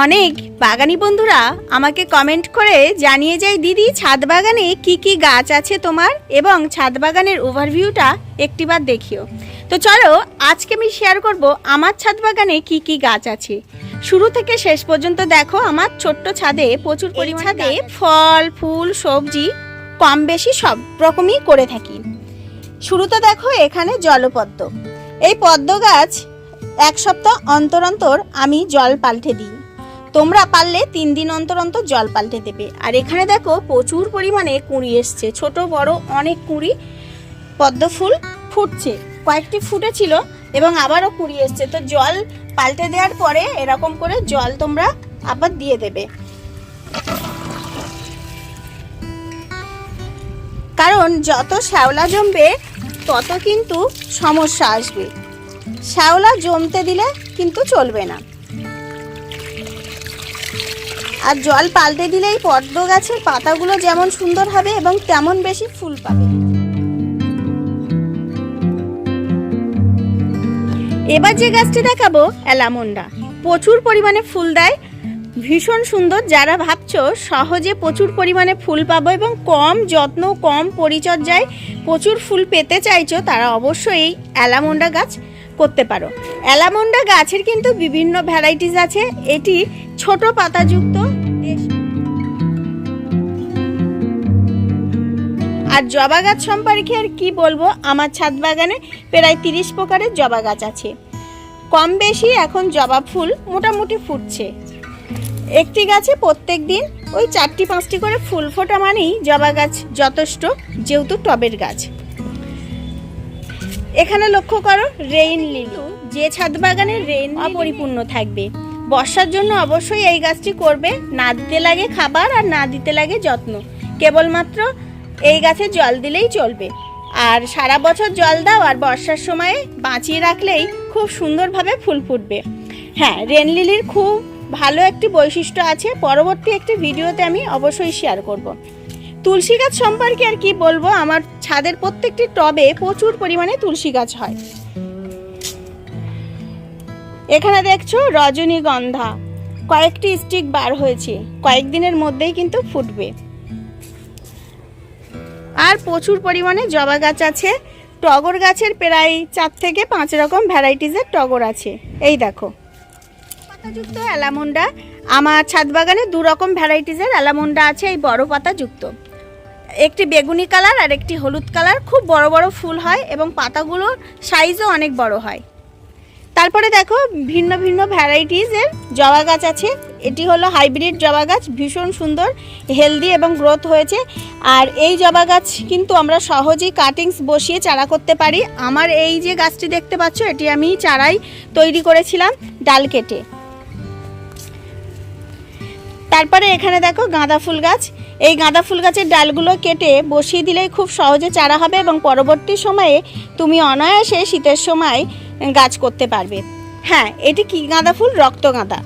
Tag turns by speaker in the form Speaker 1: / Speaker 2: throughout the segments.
Speaker 1: অনেক। বাগানি বন্ধুরা আমাকে কমেন্ট করে জানিয়ে যায় দিদি ছাদ বাগানে কি কি গাছ আছে তোমার? এবং ছাদ বাগানের ওভারভিউটা একটিবার দেখিও। তো চলো আজকে আমি শেয়ার করব আমার ছাদ বাগানে কি কি গাছ আছে। শুরু থেকে শেষ পর্যন্ত দেখো আমার ছোট্ট ছাদে প্রচুর পরিমাণে ফল ফুল সবজি কম বেশি সব রকমই করে থাকি। শুরুতে দেখো এখানে জলপদ্ম। এই পদ্ম গাছ এক সপ্তাহ অন্তর অন্তর আমি জল পাল্টে দিই। তোমরা পারলে তিন দিন অন্তর অন্তর জল পাল্টে দেবে। আর এখানে দেখো প্রচুর পরিমাণে কুঁড়ি এসছে। ছোট, বড় অনেক কুঁড়ি পদ্ম ফুল ফুটছে। কয়েকটি ফুটেছিল এবং আবারও কুঁড়ি এসছে। তো জল পাল্টে দেওয়ার পরে এরকম করে জল তোমরা আবার দিয়ে দেবে। কারণ যত শ্যাওলা জমবে, তত কিন্তু সমস্যা আসবে। শ্যাওলা জমতে দিলে কিন্তু চলবে না। আর জল পাল্টে দিলেই পদ্ম গাছের পাতাগুলো যেমন সুন্দর হবে এবং তেমন বেশি ফুল পাবে। এবার যে গাছটি দেখাবো, অ্যালামন্ডা। প্রচুর পরিমাণে ফুল দেয়। ভীষণ সুন্দর। যারা ভাবছ সহজে প্রচুর পরিমাণে ফুল পাবো এবং কম যত্ন, কম পরিচর্যায় প্রচুর ফুল পেতে চাইছো, তারা অবশ্যই অ্যালামন্ডা গাছ করতে পারো। অ্যালামন্ডা গাছের কিন্তু বিভিন্ন ভ্যারাইটিস আছে। এটি ছোট পাতাযুক্ত আর জবা গাছ সম্পর্কে আর কি বলব? আমার ছাদ বাগানে প্রায় তিরিশ প্রকারের জবা গাছ আছে। কম বেশি এখন জবা ফুল মোটামুটি ফুটছে। একটি গাছে প্রত্যেক দিন ওই চারটি পাঁচটি করে ফুল ফোটা মানেই জবা গাছ যথেষ্ট, যেহেতু টবের গাছ। এখানে লক্ষ্য করো রেইন লিলি যে ছাদ বাগানে রেইন অপরিপূর্ণ থাকবে। বর্ষার জন্য অবশ্যই এই গাছটি করবে। না দিতে লাগে খাবার আর না দিতে লাগে যত্ন। কেবলমাত্র এই গাছে জল দিলেই চলবে। আর সারা বছর জল দাও আর বর্ষার সময়ে বাঁচিয়ে রাখলেই খুব সুন্দরভাবে ফুল ফুটবে। হ্যাঁ রেন লিলির খুব ভালো একটি বৈশিষ্ট্য আছে। পরবর্তী একটি ভিডিওতে আমি অবশ্যই শেয়ার করব। তুলসী গাছ সম্পর্কে আর কি বলব? আমার ছাদের প্রত্যেকটি টবে প্রচুর পরিমাণে তুলসী গাছ হয়। এখানে দেখছ রজনীগন্ধা। কয়েকটি স্টিক বার হয়েছে। কয়েকদিনের মধ্যেই কিন্তু ফুটবে। আর প্রচুর পরিমাণে জবা গাছ আছে। টগর গাছের প্রায় চার থেকে পাঁচ রকম ভ্যারাইটিসের টগর আছে। এই দেখো। পাতাযুক্ত অ্যালামন্ডা আমার ছাদ বাগানে দু রকম ভ্যারাইটিসের অ্যালামন্ডা আছে, এই বড় পাতাযুক্ত। একটি বেগুনি কালার আর একটি হলুদ কালার। খুব বড় বড় ফুল হয় এবং পাতাগুলোর সাইজও অনেক বড় হয়। তারপরে দেখো ভিন্ন ভিন্ন ভ্যারাইটিসের জবা গাছ আছে। এটি হলো হাইব্রিড জবা গাছ, ভীষণ সুন্দর হেলদি এবং গ্রোথ হয়েছে। আর এই জবা গাছ কিন্তু আমরা সহজেই কাটিংস বসিয়ে চারা করতে পারি। আমার এই যে গাছটি দেখতে পাচ্ছ, এটি আমি চারাই তৈরি করেছিলাম ডাল কেটে। তারপরে এখানে দেখো গাঁদা ফুল গাছ। এই গাঁদা ফুল গাছের ডালগুলো কেটে বসিয়ে দিলেই খুব সহজে চারা হবে এবং পরবর্তী সময়ে তুমি অনায়াসে শীতের সময় গাছ করতে পারবে। হ্যাঁ এটি কি গাঁদা ফুল? রক্ত গাঁদা।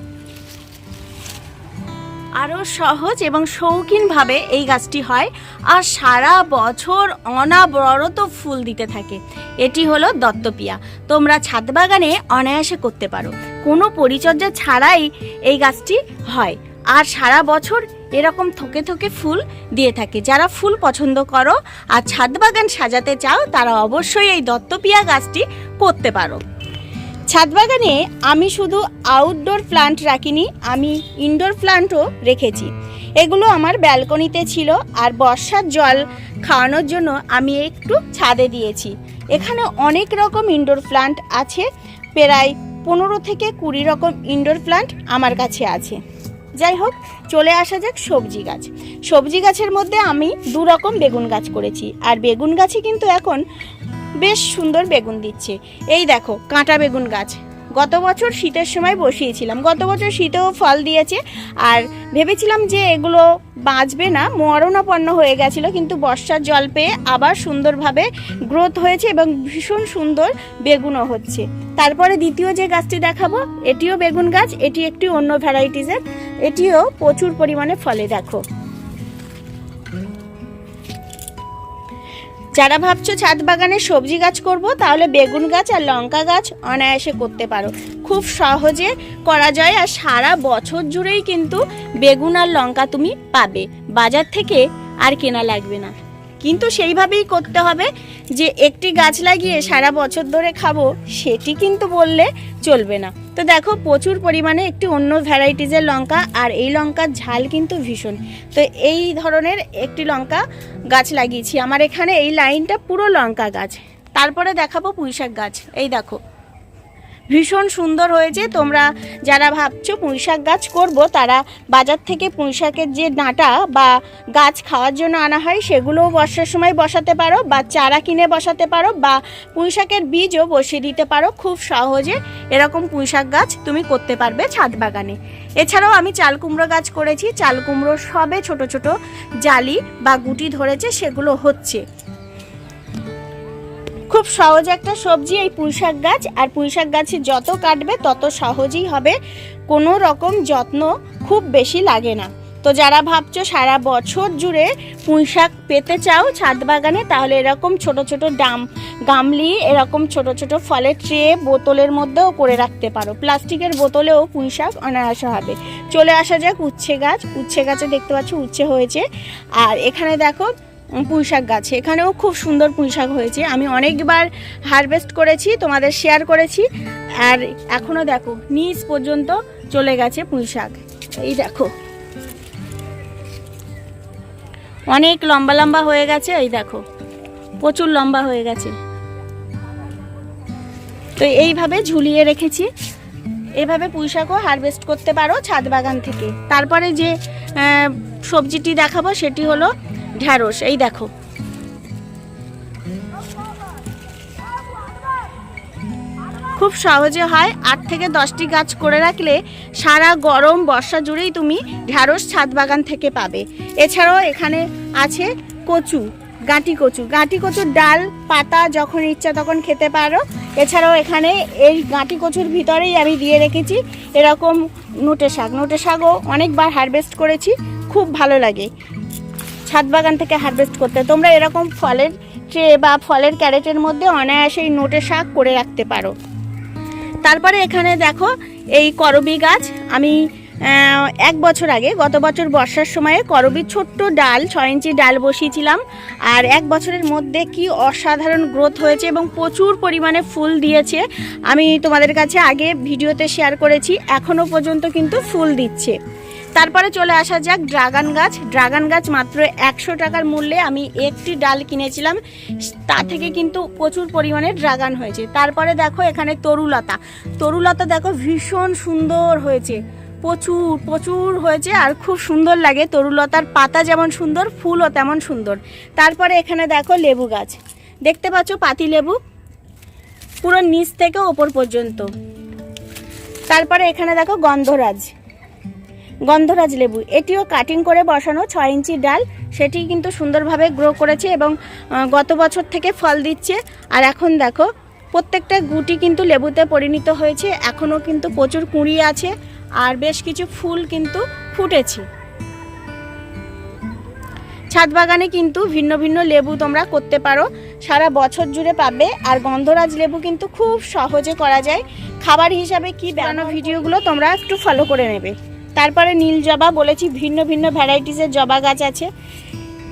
Speaker 1: আরও সহজ এবং শৌখিনভাবে এই গাছটি হয় আর সারা বছর অনাবরত ফুল দিতে থাকে। এটি হলো দত্তপিয়া। তোমরা ছাদ বাগানে অনায়াসে করতে পারো। কোনো পরিচর্যা ছাড়াই এই গাছটি হয়। আর সারা বছর এরকম থোকে থোকে ফুল দিয়ে থাকে। যারা ফুল পছন্দ করো আর ছাদ বাগান সাজাতে চাও, তারা অবশ্যই এই দত্তপিয়া গাছটি করতে পারো। ছাদ বাগানে আমি শুধু আউটডোর প্লান্ট রাখিনি, আমি ইনডোর প্লান্টও রেখেছি। এগুলো আমার ব্যালকনিতে ছিল আর বর্ষার জল খাওয়ানোর জন্য আমি একটু ছাদে দিয়েছি। এখানে অনেক রকম ইনডোর প্লান্ট আছে, প্রায় পনেরো থেকে কুড়ি রকম ইনডোর প্লান্ট আমার কাছে আছে। যাই হোক, চলে আসা যাক সবজি গাছ। সবজি গাছের মধ্যে আমি দু রকম বেগুন গাছ করেছি, আর বেগুন গাছে কিন্তু এখন বেশ সুন্দর বেগুন দিচ্ছে। এই দেখো, কাঁটা বেগুন গাছ। গত বছর শীতের সময় বসিয়েছিলাম। গত বছর শীতেও ফল দিয়েছে। আর ভেবেছিলাম যে এগুলো বাঁচবে না, মরণাপন্ন হয়ে গেছিল, কিন্তু বর্ষার জল পেয়ে আবার সুন্দরভাবে গ্রোথ হয়েছে এবং ভীষণ সুন্দর বেগুনও হচ্ছে। তারপরে দ্বিতীয় যে গাছটি দেখাবো, এটিও বেগুন গাছ, এটি একটি অন্য ভ্যারাইটিসের। এটিও প্রচুর পরিমাণে ফলে, দেখো। যারা ভাবছ ছাদ বাগানে সবজি গাছ করব, তাহলে বেগুন গাছ আর লঙ্কা গাছ অনায়াসে করতে পারো। খুব সহজে করা যায় আর সারা বছর জুড়েই কিন্তু বেগুন আর লঙ্কা তুমি পাবে। বাজার থেকে আর কেনা লাগবে না। কিন্তু সেইভাবেই করতে হবে যে একটি গাছ লাগিয়ে সারা বছর ধরে খাব, সেটি কিন্তু বললে চলবে না। তো দেখো, প্রচুর পরিমাণে একটি অন্য ভ্যারাইটিজের লঙ্কা আর এই লঙ্কার ঝাল কিন্তু ভীষণ। তো এই ধরনের একটি লঙ্কা গাছ লাগিয়েছি। আমার এখানে এই লাইনটা পুরো লঙ্কা গাছ। তারপরে দেখাবো পুঁইশাক গাছ। এই দেখো ভীষণ সুন্দর হয়েছে। তোমরা যারা ভাবছ পুঁইশাক গাছ করব, তারা বাজার থেকে পুঁইশাকের যে ডাঁটা বা গাছ খাওয়ার জন্য আনা হয়, সেগুলোও বর্ষার সময় বসাতে পারো বা চারা কিনে বসাতে পারো বা পুঁই শাকের বীজও বসিয়ে দিতে পারো খুব সহজে। এরকম পুঁই শাক গাছ তুমি করতে পারবে ছাদ বাগানে। এছাড়াও আমি চাল কুমড়ো গাছ করেছি। চাল কুমড়ো সবে ছোট ছোট জালি বা গুটি ধরেছে, সেগুলো হচ্ছে। খুব সহজ একটা সবজি এই পুঁইশাক গাছ, আর পুঁইশাক গাছে যত কাটবে তত সহজেই হবে। কোনো রকম যত্ন খুব বেশি লাগে না। তো যারা ভাবছ সারা বছর জুড়ে পুঁইশাক পেতে চাও ছাদ বাগানে, তাহলে এরকম ছোট ছোট ডাম, গামলি, এরকম ছোট ছোট ফলের ট্রে বোতলের মধ্যেও করে রাখতে পারো। প্লাস্টিকের বোতলেও পুঁইশাক অনায়াসে হবে। চলে আসা যাক উচ্ছে গাছ। উচ্ছে গাছে দেখতে পাচ্ছ উচ্ছে হয়েছে। আর এখানে দেখো পুঁইশাক গাছে। এখানেও খুব সুন্দর পুঁইশাক হয়েছে। আমি অনেকবার হারভেস্ট করেছি, তোমাদের শেয়ার করেছি। আর এখনও দেখো, নিচ পর্যন্ত চলে গেছে পুঁইশাক। এই দেখো। অনেক লম্বা লম্বা হয়ে গেছে, এই দেখো। প্রচুর লম্বা হয়ে গেছে। তো এইভাবে ঝুলিয়ে রেখেছি। এভাবে পুঁইশাকও হারভেস্ট করতে পারো ছাদ বাগান থেকে। তারপরে যে সবজিটি দেখাবো, সেটি হলো ঢ্যাঁড়স, এই দেখো। খুব সহজে হয় আট থেকে দশটি গাছ করে রাখলে সারা গরম বর্ষা জুড়েই তুমি ঢ্যাঁড়স ছাদ বাগান থেকে পাবে। এছাড়াও এখানে আছে কচু, গাঁটি কচু। গাঁটি কচুর ডাল, পাতা যখন ইচ্ছা তখন খেতে পারো। এছাড়াও এখানে এই গাঁটি কচুর ভিতরেই আমি দিয়ে রেখেছি এরকম নোটে শাক। নোটে শাকও অনেকবার হারভেস্ট করেছি, খুব ভালো লাগে। ছাদ বাগান থেকে হারভেস্ট করতে। তোমরা এরকম ফলের ট্রে বা ফলের ক্যারেটের মধ্যে অনায়াসেই নোটে শাক করে রাখতে পারো। তারপরে এখানে দেখো এই করবি গাছ। আমি এক বছর আগে, গত বছর বর্ষার সময়ে করবির ছোট্ট ডাল, ছয় ইঞ্চি ডাল বসিয়েছিলাম। আর এক বছরের মধ্যে কি অসাধারণ গ্রোথ হয়েছে এবং প্রচুর পরিমাণে ফুল দিয়েছে। আমি তোমাদের কাছে আগে ভিডিওতে শেয়ার করেছি এখনও পর্যন্ত কিন্তু ফুল দিচ্ছে। তারপরে চলে আসা যাক ড্রাগন গাছ। ড্রাগন গাছ মাত্র একশো টাকার মূল্যে আমি একটি ডাল কিনেছিলাম। তা থেকে কিন্তু প্রচুর পরিমাণে ড্রাগন হয়েছে। তারপরে দেখো এখানে তরুলতা। তরুলতা দেখো ভীষণ সুন্দর হয়েছে। প্রচুর প্রচুর হয়েছে আর খুব সুন্দর লাগে। তরুলতার পাতা যেমন সুন্দর, ফুলও তেমন সুন্দর। তারপরে এখানে দেখো লেবু গাছ। দেখতে পাচ্ছ পাতি লেবু? পুরো নিচ থেকে ওপর পর্যন্ত। তারপরে এখানে দেখো গন্ধরাজ। গন্ধরাজ লেবু। এটিও কাটিং করে বসানো ছয় ইঞ্চি ডাল। সেটি কিন্তু সুন্দরভাবে গ্রো করেছে এবং গত বছর থেকে ফল দিচ্ছে। আর এখন দেখো, প্রত্যেকটা গুটি কিন্তু লেবুতে পরিণত হয়েছে। এখনও কিন্তু প্রচুর কুঁড়ি আছে আর বেশ কিছু ফুল কিন্তু ফুটেছে। ছাদ বাগানে কিন্তু ভিন্ন ভিন্ন লেবু তোমরা করতে পারো। সারা বছর জুড়ে পাবে। আর গন্ধরাজ লেবু কিন্তু খুব সহজে করা যায়। খাবার হিসাবে কি বানানো ভিডিওগুলো তোমরা একটু ফলো করে নেবে। তারপরে নীল জবা বলেছি, ভিন্ন ভিন্ন ভ্যারাইটিসের জবা গাছ আছে।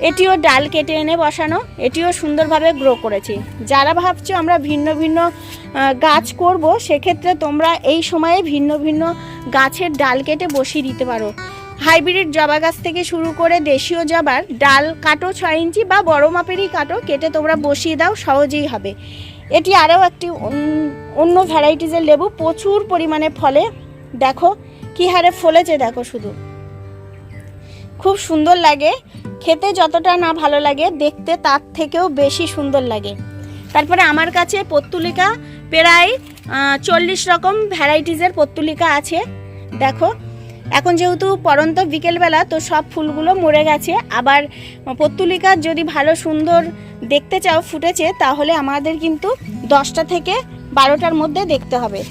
Speaker 1: এটিও ডাল কেটে এনে বসানো, এটিও সুন্দরভাবে গ্রো করেছে। যারা ভাবছ আমরা ভিন্ন ভিন্ন গাছ করব, সেক্ষেত্রে তোমরা এই সময়ে ভিন্ন ভিন্ন গাছের ডাল কেটে বসিয়ে দিতে পারো। হাইব্রিড জবা গাছ থেকে শুরু করে দেশীয় জবার, ডাল কাটো ছয় ইঞ্চি বা বড় মাপেরই কাটো, কেটে তোমরা বসিয়ে দাও, সহজেই হবে। এটি আরও একটি অন্য ভ্যারাইটিসের লেবু, প্রচুর পরিমাণে ফলে। দেখো কি হারে ফলেছে দেখো শুধু। খুব সুন্দর লাগে, খেতে যতটা না ভালো লাগে, দেখতে তার থেকেও বেশি সুন্দর লাগে। তারপরে আমার কাছে পত্তুলিকা প্রায় চল্লিশ রকম ভ্যারাইটিসের পত্তুলিকা আছে। দেখো, এখন যেহেতু পরন্ত বিকেলবেলা, তো সব ফুলগুলো মরে গেছে। আবার পত্তুলিকা যদি ভালো সুন্দর দেখতে চাও ফুটেছে, তাহলে আমাদের কিন্তু দশটা থেকে বারোটার মধ্যে দেখতে হবে।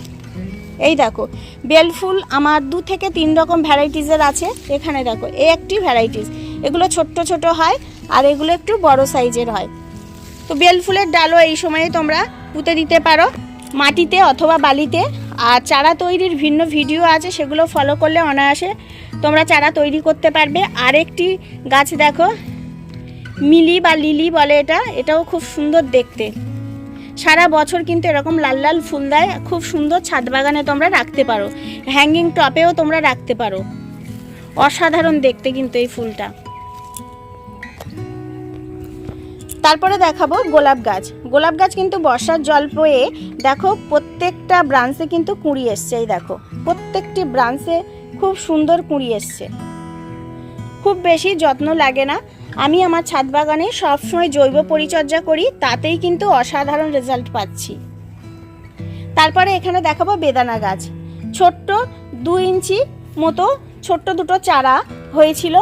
Speaker 1: এই দেখো, বেল ফুল আমার দু থেকে তিন রকম ভ্যারাইটিসের আছে। এখানে দেখো এই একটি ভ্যারাইটিস এগুলো ছোট্ট ছোট হয় আর এগুলো একটু বড় সাইজের হয়। তো বেল ফুলের ডালও এই সময়ে তোমরা পুঁতে দিতে পারো মাটিতে অথবা বালিতে। আর চারা তৈরির ভিন্ন ভিডিও আছে, সেগুলো ফলো করলে অনায়াসে তোমরা চারা তৈরি করতে পারবে। আরেকটি গাছ দেখো, মিলি বা লিলি বলে এটা, এটাও খুব সুন্দর দেখতে। সারা বছর কিন্তু এরকম লাল লাল ফুল দেয়, খুব সুন্দর ছাদ বাগানে তোমরা রাখতে পারো। হ্যাঙ্গিং টপেও তোমরা রাখতে পারো। অসাধারণ দেখতে কিন্তু এই ফুলটা। তারপরে দেখাবো গোলাপ গাছ। গোলাপ গাছ কিন্তু বর্ষার জল পেয়ে দেখো প্রত্যেকটা ব্রাঞ্চে কিন্তু কুঁড়ি এসছে, এই দেখো। প্রত্যেকটি ব্রাঞ্চে খুব সুন্দর কুঁড়ি এসছে। খুব বেশি যত্ন লাগে না। আমি আমার ছাদ বাগানে সবসময় জৈব পরিচর্যা করি, তাতেই কিন্তু অসাধারণ রেজাল্ট পাচ্ছি। তারপরে এখানে দেখাবো বেদানা গাছ। ছোট্ট দু ইঞ্চি মতো ছোট্ট দুটো চারা হয়েছিল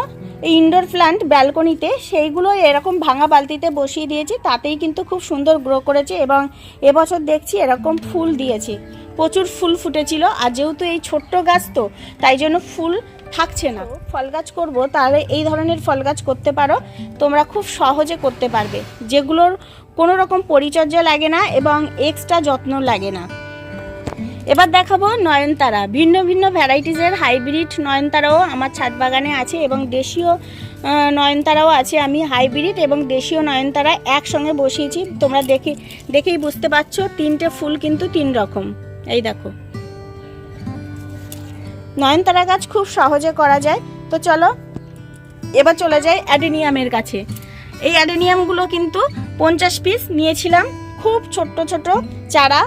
Speaker 1: ইনডোর প্লান্ট ব্যালকনিতে সেইগুলো এরকম ভাঙা বালতিতে বসিয়ে দিয়েছি, তাতেই কিন্তু খুব সুন্দর গ্রো করেছে এবং এবছর দেখছি এরকম ফুল দিয়েছে। প্রচুর ফুল ফুটেছিল, আর যেহেতু এই ছোট্ট গাছ তো, তাই জন্য ফুল থাকছে না। ফল গাছ করব, তাহলে এই ধরনের ফল গাছ করতে পারো। তোমরা খুব সহজে করতে পারবে। যেগুলোর কোনো রকম পরিচর্যা লাগে না এবং এক্সট্রা যত্ন লাগে না। এবার দেখাবো নয়নতারা। ভিন্ন ভিন্ন ভ্যারাইটিসের হাইব্রিড নয়নতারাও আমার ছাদ বাগানে আছে এবং দেশীয় নয়নতারাও আছে। আমি হাইব্রিড এবং দেশীয় নয়নতারা একসঙ্গে বসিয়েছি। তোমরা দেখে, দেখেই বুঝতে পারছ, তিনটে ফুল কিন্তু তিন রকম। এই দেখো। নয়নতারা গাছ খুব সহজে করা যায়। তো চলো, এবার চলে যাই অ্যাডেনিয়ামের কাছে। এই অ্যাডেনিয়ামগুলো কিন্তু পঞ্চাশ পিস নিয়েছিলাম, খুব ছোট্ট ছোট চারা।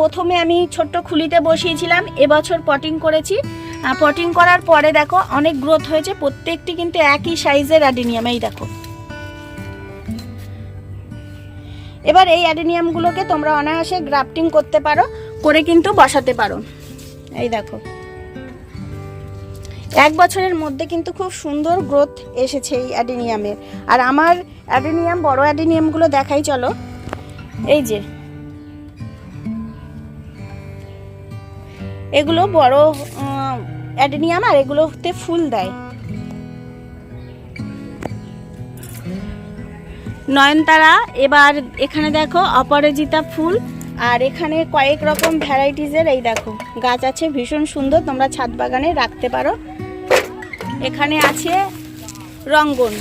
Speaker 1: প্রথমে আমি ছোট্ট খুলিতে বসিয়েছিলাম, এবছর পটিং করেছি। পটিং করার পরে দেখো অনেক গ্রোথ হয়েছে, প্রত্যেকটি কিন্তু একই সাইজের অ্যাডেনিয়াম, এই দেখো। এবার এই অ্যাডেনিয়ামগুলোকে তোমরা অনায়াসে গ্রাফটিং করতে পারো, করে কিন্তু বসাতে পারো। এই দেখো। এক বছরের মধ্যে কিন্তু খুব সুন্দর গ্রোথ এসেছে এই অ্যাডেনিয়ামের আর আমার অ্যাডেনিয়াম, বড় অ্যাডেনিয়ামগুলো দেখাই, চলো। এই যে। এগুলো বড় অ্যাডেনিয়াম, আর এগুলোতে ফুল দেয়। নয়নতারা, এবার এখানে দেখো, অপরাজিতা ফুল। আর এখানে কয়েক রকম ভ্যারাইটিসের এই দেখো, গাছ আছে, ভীষণ সুন্দর, তোমরা ছাদ বাগানে রাখতে পারো। এখানে আছে রঙ্গন।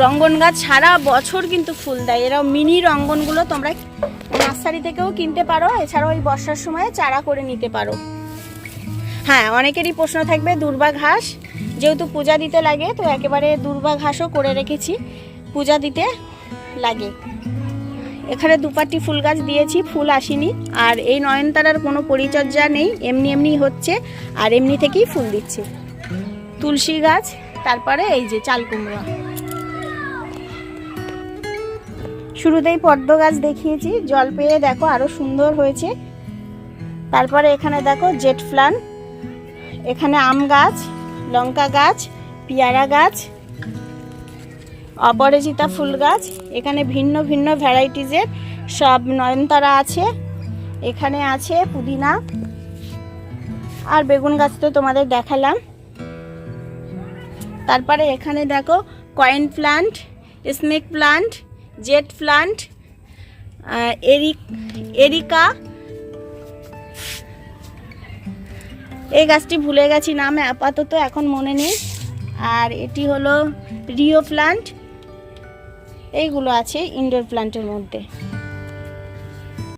Speaker 1: রঙ্গন গাছ সারা বছর কিন্তু ফুল দেয়। এরাও মিনি রঙ্গনগুলো তোমরা নার্সারি থেকেও কিনতে পারো। এছাড়াও ওই বর্ষার সময় চারা করে নিতে পারো। হ্যাঁ অনেকেরই প্রশ্ন থাকবে, দুর্বা ঘাস যেহেতু পূজা দিতে লাগে, তো একেবারে দুর্বা ঘাসও করে রেখেছি, পূজা দিতে লাগে। এখানে দুপাটি ফুল গাছ দিয়েছি, ফুল আসেনি। আর এই নয়নতারার কোনো পরিচর্যা নেই, এমনি এমনি হচ্ছে, আর এমনি থেকেই ফুল দিচ্ছে। তুলসী গাছ, তারপরে এই যে চাল কুমড়া। শুরুতেই পদ্ম গাছ দেখিয়েছি, জল পেয়ে দেখো আরও সুন্দর হয়েছে। তারপরে এখানে দেখো জেট ফ্লান, এখানে আম গাছ, লঙ্কা গাছ, পেয়ারা গাছ অপরাজিতা ফুল গাছ, এখানে ভিন্ন ভিন্ন ভ্যারাইটিজের সব নয়নতারা আছে, এখানে আছে পুদিনা। আর বেগুন গাছ তো তোমাদের দেখালাম। তারপরে এখানে দেখো coin plant snake plant jade plant Eric এই গাছটি ভুলে গেছি নাম, আপাতত এখন মনে নেই। আর এটি হলো রিও প্লান্ট এইগুলো আছে ইনডোর প্লান্টের মধ্যে।